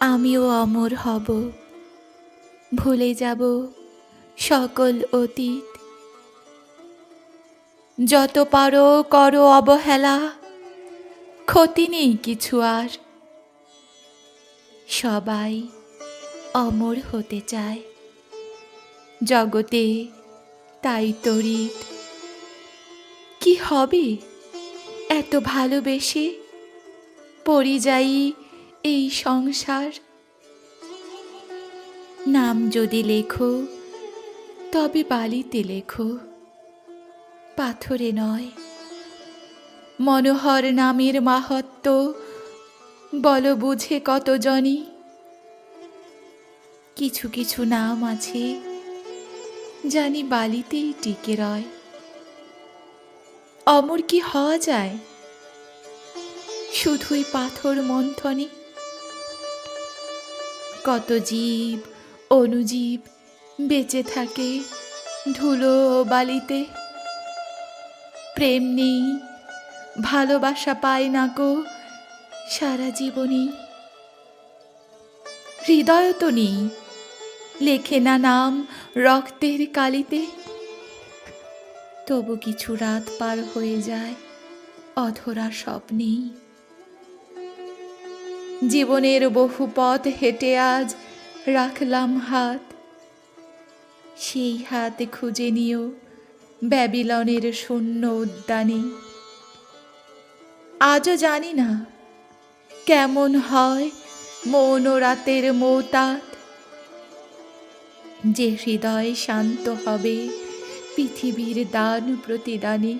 আমিও অমর হব। ভুলে যাব সকল অতীত। যত পারো করো অবহেলা, ক্ষতি নেই কিছু আর। সবাই অমর হতে চায়। জগতে তাই তরিত কি হবে এত ভালোবেসে? পরিযায়ী এই সংসার। নাম যদি লেখো, তবে বালিতে লেখো। পাথরে নয়, মনোহর নামের মাহাত্ম। বল বুঝে কত জনি কিছু কিছু নাম আছে, জানি বালিতেই টিকে রয়। অমর কি হওয়া যায়? শুধুই পাথর মন্থনে কত জীব, অনুজীব বেঁচে থাকে ধুলো বালিতে। প্রেম নেই, ভালোবাসা পায় না গো সারা জীবনই হৃদয় তো নেই, লেখে না নাম রক্তের কালিতে। তবু কিছু রাত পার হয়ে যায়, অধরা স্বপ্নেই। জীবনের বহু পথ হেঁটে আজ রাখলাম হাত। সেই হাত খুঁজে নিও ব্যাবিলনের শূন্য উদ্যানে। আজও জানি না কেমন হয় মৌন রাতের মৌতাত। যে হৃদয় শান্ত হবে পৃথিবীর দান প্রতিদানে